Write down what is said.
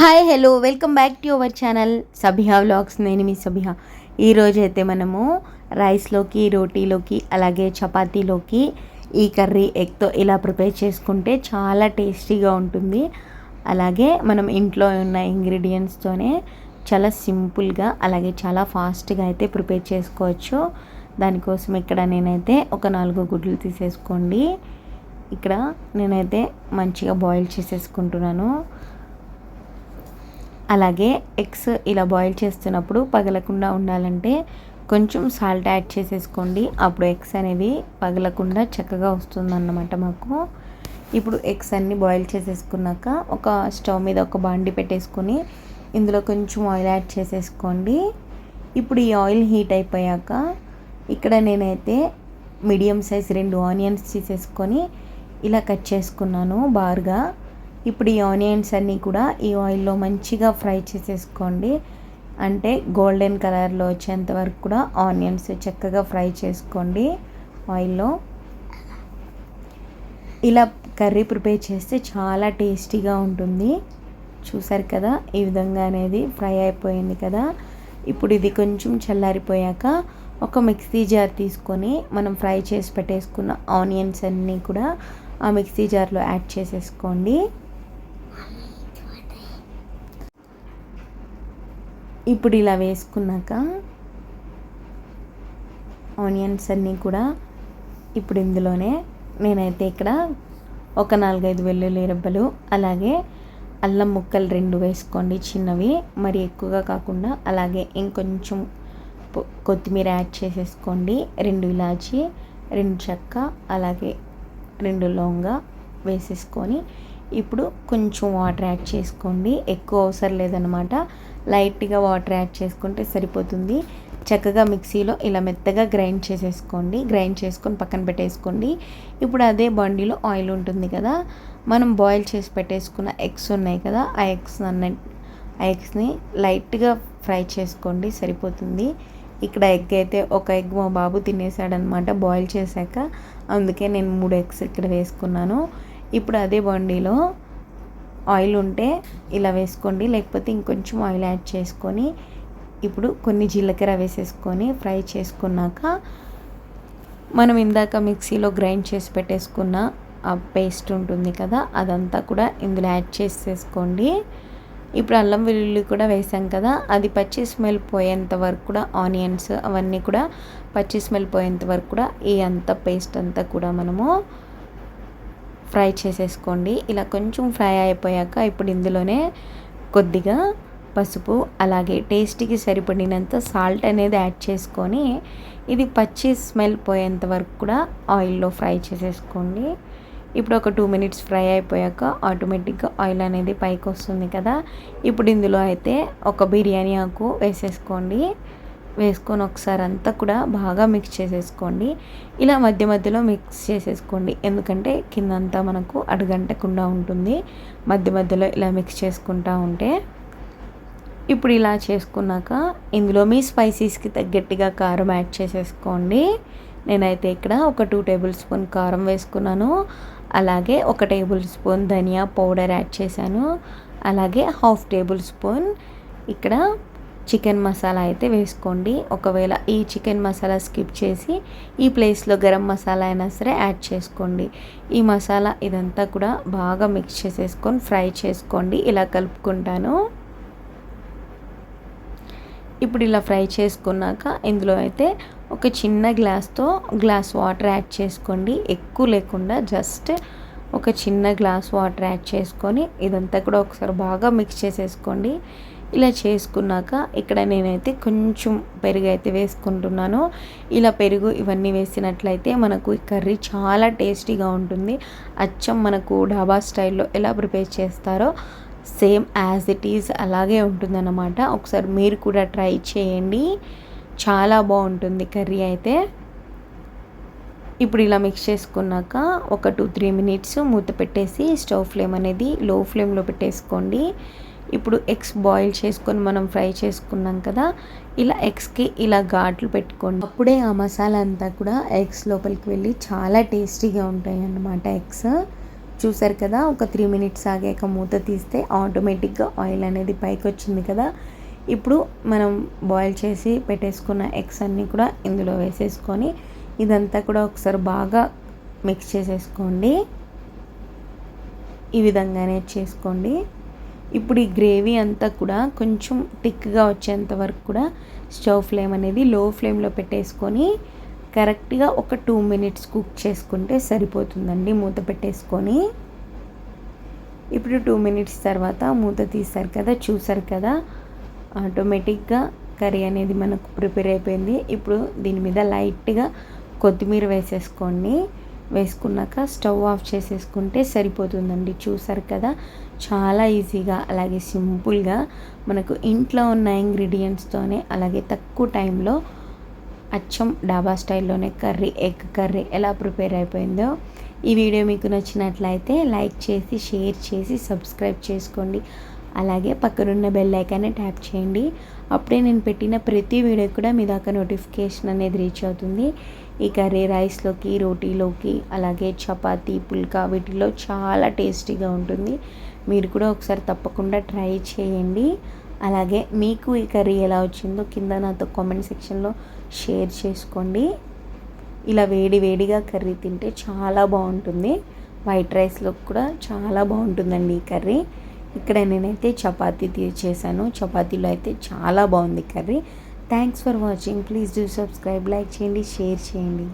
Hi hello welcome back to our channel Sabiha vlogs నేను మీ సబిహా ఈరోజైతే మనము రైస్లోకి రోటీలోకి అలాగే చపాతీలోకి ఈ కర్రీ ఎగ్తో ఇలా ప్రిపేర్ చేసుకుంటే చాలా టేస్టీగా ఉంటుంది. అలాగే మనం ఇంట్లో ఉన్న ఇంగ్రీడియంట్స్తోనే చాలా సింపుల్గా అలాగే చాలా ఫాస్ట్గా అయితే ప్రిపేర్ చేసుకోవచ్చు. దానికోసం ఇక్కడ నేనైతే ఒక నాలుగు గుడ్లు తీసేసుకోండి. ఇక్కడ నేనైతే మంచిగా బాయిల్ చేసేసుకుంటున్నాను. అలాగే ఎగ్స్ ఇలా బాయిల్ చేస్తున్నప్పుడు పగలకుండా ఉండాలంటే కొంచెం సాల్ట్ యాడ్ చేసేసుకోండి. అప్పుడు ఎగ్స్ అనేవి పగలకుండా చక్కగా వస్తుందన్నమాట మాకు. ఇప్పుడు ఎగ్స్ అన్ని బాయిల్ చేసేసుకున్నాక ఒక స్టవ్ మీద ఒక బాండి పెట్టేసుకొని ఇందులో కొంచెం ఆయిల్ యాడ్ చేసేసుకోండి. ఇప్పుడు ఈ ఆయిల్ హీట్ అయిపోయాక ఇక్కడ నేనైతే మీడియం సైజ్ రెండు ఆనియన్స్ తీసేసుకొని ఇలా కట్ చేసుకున్నాను బార్గా. ఇప్పుడు ఈ ఆనియన్స్ అన్నీ కూడా ఈ ఆయిల్లో మంచిగా ఫ్రై చేసేసుకోండి. అంటే గోల్డెన్ కలర్లో వచ్చేంత వరకు కూడా ఆనియన్స్ చక్కగా ఫ్రై చేసుకోండి ఆయిల్లో. ఇలా కర్రీ ప్రిపేర్ చేస్తే చాలా టేస్టీగా ఉంటుంది. చూసారు కదా? ఈ విధంగా అనేది ఫ్రై అయిపోయింది కదా? ఇప్పుడు ఇది కొంచెం చల్లారిపోయాక ఒక మిక్సీ జార్ తీసుకొని మనం ఫ్రై చేసి పెట్టేసుకున్న ఆనియన్స్ అన్నీ కూడా ఆ మిక్సీ జార్లో యాడ్ చేసేసుకోండి. ఇప్పుడు ఇలా వేసుకున్నాక ఆనియన్స్ అన్నీ కూడా ఇప్పుడు ఇందులోనే నేనైతే ఇక్కడ ఒక నాలుగైదు వెల్లుల్లి రెబ్బలు అలాగే అల్లం ముక్కలు రెండు వేసుకోండి చిన్నవి మరి ఎక్కువగా కాకుండా అలాగే ఇంకొంచెం కొత్తిమీర యాడ్ చేసేసుకోండి. రెండు ఇలాచి రెండు చెక్క అలాగే రెండు లవంగా వేసేసుకొని ఇప్పుడు కొంచెం వాటర్ యాడ్ చేసుకోండి. ఎక్కువ అవసరం లేదనమాట లైట్గా వాటర్ యాడ్ చేసుకుంటే సరిపోతుంది. చక్కగా మిక్సీలో ఇలా మెత్తగా గ్రైండ్ చేసేసుకోండి. గ్రైండ్ చేసుకొని పక్కన పెట్టేసుకోండి. ఇప్పుడు అదే బండిలో ఆయిల్ ఉంటుంది కదా మనం బాయిల్ చేసి పెట్టేసుకున్న ఎగ్స్ ఉన్నాయి కదా ఆ ఎగ్స్ అన్న ఆ ఎగ్స్ని లైట్గా ఫ్రై చేసుకోండి. సరిపోతుంది. ఇక్కడ ఎగ్ అయితే ఒక ఎగ్ మా బాబు తినేసాడనమాట బాయిల్ చేశాక. అందుకే నేను మూడు ఎగ్స్ ఇక్కడ వేసుకున్నాను. ఇప్పుడు అదే బండిలో ఆయిల్ ఉంటే ఇలా వేసుకోండి. లేకపోతే ఇంకొంచెం ఆయిల్ యాడ్ చేసుకొని ఇప్పుడు కొన్ని జీలకర్ర వేసేసుకొని ఫ్రై చేసుకున్నాక మనం ఇందాక మిక్సీలో గ్రైండ్ చేసి పెట్టేసుకున్న ఆ పేస్ట్ ఉంటుంది కదా అదంతా కూడా ఇందులో యాడ్ చేసేసుకోండి. ఇప్పుడు అల్లం వెల్లుల్లి కూడా వేసాం కదా అది పచ్చి స్మెల్ పోయేంత వరకు కూడా ఆనియన్స్ అవన్నీ కూడా పచ్చి స్మెల్ పోయేంత వరకు కూడా ఈ అంత పేస్ట్ అంతా కూడా మనము ఫ్రై చేసేసుకోండి. ఇలా కొంచెం ఫ్రై అయిపోయాక ఇప్పుడు ఇందులోనే కొద్దిగా పసుపు అలాగే టేస్ట్కి సరిపడినంత సాల్ట్ అనేది యాడ్ చేసుకొని ఇది పచ్చి స్మెల్ పోయేంత వరకు కూడా ఆయిల్లో ఫ్రై చేసేసుకోండి. ఇప్పుడు ఒక టూ మినిట్స్ ఫ్రై అయిపోయాక ఆటోమేటిక్గా ఆయిల్ అనేది పైకి వస్తుంది కదా. ఇప్పుడు ఇందులో అయితే ఒక బిర్యానీ ఆకు వేసేసుకోండి. వేసుకొని ఒకసారి అంతా కూడా బాగా మిక్స్ చేసేసుకోండి. ఇలా మధ్య మధ్యలో మిక్స్ చేసేసుకోండి. ఎందుకంటే కిందంతా మనకు అడుగంటకుండా ఉంటుంది. మధ్య మధ్యలో ఇలా మిక్స్ చేసుకుంటూ ఉంటే. ఇప్పుడు ఇలా చేసుకున్నాక ఇందులో మీ స్పైసీస్కి తగ్గట్టుగా కారం యాడ్ చేసేసుకోండి. నేనైతే ఇక్కడ ఒక టూ టేబుల్ స్పూన్ కారం వేసుకున్నాను. అలాగే ఒక టేబుల్ స్పూన్ ధనియా పౌడర్ యాడ్ చేశాను. అలాగే హాఫ్ టేబుల్ స్పూన్ ఇక్కడ చికెన్ మసాలా అయితే వేసుకోండి. ఒకవేళ ఈ చికెన్ మసాలా స్కిప్ చేసి ఈ ప్లేస్లో గరం మసాలా అయినా సరే యాడ్ చేసుకోండి. ఈ మసాలా ఇదంతా కూడా బాగా మిక్స్ చేసేసుకొని ఫ్రై చేసుకోండి. ఇలా కలుపుకుంటాను. ఇప్పుడు ఇలా ఫ్రై చేసుకున్నాక ఇందులో అయితే ఒక చిన్న గ్లాస్తో గ్లాస్ వాటర్ యాడ్ చేసుకోండి. ఎక్కువ లేకుండా జస్ట్ ఒక చిన్న గ్లాస్ వాటర్ యాడ్ చేసుకొని ఇదంతా కూడా ఒకసారి బాగా మిక్స్ చేసేసుకోండి. ఇలా చేసుకున్నాక ఇక్కడ నేనైతే కొంచెం పెరుగు అయితే వేసుకుంటున్నాను. ఇలా పెరుగు ఇవన్నీ వేసినట్లయితే మనకు ఈ కర్రీ చాలా టేస్టీగా ఉంటుంది. అచ్చం మనకు డాబా స్టైల్లో ఎలా ప్రిపేర్ చేస్తారో సేమ్ యాజ్ ఇట్ ఈజ్ అలాగే ఉంటుందన్నమాట. ఒకసారి మీరు కూడా ట్రై చేయండి. చాలా బాగుంటుంది కర్రీ అయితే. ఇప్పుడు ఇలా మిక్స్ చేసుకున్నాక ఒక టూ త్రీ మినిట్స్ మూత పెట్టేసి స్టవ్ ఫ్లేమ్ అనేది లో ఫ్లేమ్లో పెట్టేసుకోండి. ఇప్పుడు ఎగ్స్ బాయిల్ చేసుకొని మనం ఫ్రై చేసుకున్నాం కదా ఇలా ఎగ్స్కి ఇలా ఘాట్లు పెట్టుకోండి. అప్పుడే ఆ మసాలా అంతా కూడా ఎగ్స్ లోపలికి వెళ్ళి చాలా టేస్టీగా ఉంటాయి అన్నమాట ఎగ్స్. చూసారు కదా ఒక త్రీ మినిట్స్ ఆగాక మూత తీస్తే ఆటోమేటిక్గా ఆయిల్ అనేది పైకి వచ్చింది కదా. ఇప్పుడు మనం బాయిల్ చేసి పెట్టేసుకున్న ఎగ్స్ అన్నీ కూడా ఇందులో వేసేసుకొని ఇదంతా కూడా ఒకసారి బాగా మిక్స్ చేసేసుకోండి. ఈ విధంగానే చేసుకోండి. ఇప్పుడు ఈ గ్రేవీ అంతా కూడా కొంచెం థిక్గా వచ్చేంత వరకు కూడా స్టవ్ ఫ్లేమ్ అనేది లో ఫ్లేమ్లో పెట్టేసుకొని కరెక్ట్గా ఒక టూ మినిట్స్ కుక్ చేసుకుంటే సరిపోతుందండి మూత పెట్టేసుకొని. ఇప్పుడు టూ మినిట్స్ తర్వాత మూత తీస్తారు కదా చూసారు కదా ఆటోమేటిక్గా కర్రీ అనేది మనకు ప్రిపేర్ అయిపోయింది. ఇప్పుడు దీని మీద లైట్గా కొత్తిమీర వేసేసుకోండి. వేసుకున్నాక స్టవ్ ఆఫ్ చేసేసుకుంటే సరిపోతుందండి. చూసారు కదా? చాలా ఈజీగా అలాగే సింపుల్గా మనకు ఇంట్లో ఉన్న ఇంగ్రీడియంట్స్తోనే అలాగే తక్కువ టైంలో అచ్చం డాబా స్టైల్లోనే కర్రీ ఎగ్ కర్రీ ఎలా ప్రిపేర్ అయిపోయిందో ఈ వీడియో మీకు నచ్చినట్లయితే లైక్ చేసి షేర్ చేసి సబ్స్క్రైబ్ చేసుకోండి. అలాగే పక్కనున్న బెల్ ఐకాన్ని ట్యాప్ చేయండి. అప్పుడే నేను పెట్టిన ప్రతి వీడియో కూడా మీ దాకా నోటిఫికేషన్ అనేది రీచ్ అవుతుంది. ఈ కర్రీ రైస్లోకి రోటీలోకి అలాగే చపాతీ పుల్కా వీటిలో చాలా టేస్టీగా ఉంటుంది. మీరు కూడా ఒకసారి తప్పకుండా ట్రై చేయండి. అలాగే మీకు ఈ కర్రీ ఎలా వచ్చిందో కింద నాతో కామెంట్ సెక్షన్లో షేర్ చేసుకోండి. ఇలా వేడి వేడిగా కర్రీ తింటే చాలా బాగుంటుంది. వైట్ రైస్లో కూడా చాలా బాగుంటుందండి ఈ కర్రీ. ఇక్కడ నేనైతే చపాతీ చేశాను. చపాతీలో అయితే చాలా బాగుంది curry. Thanks for watching please do subscribe like చేయండి షేర్ చేయండి.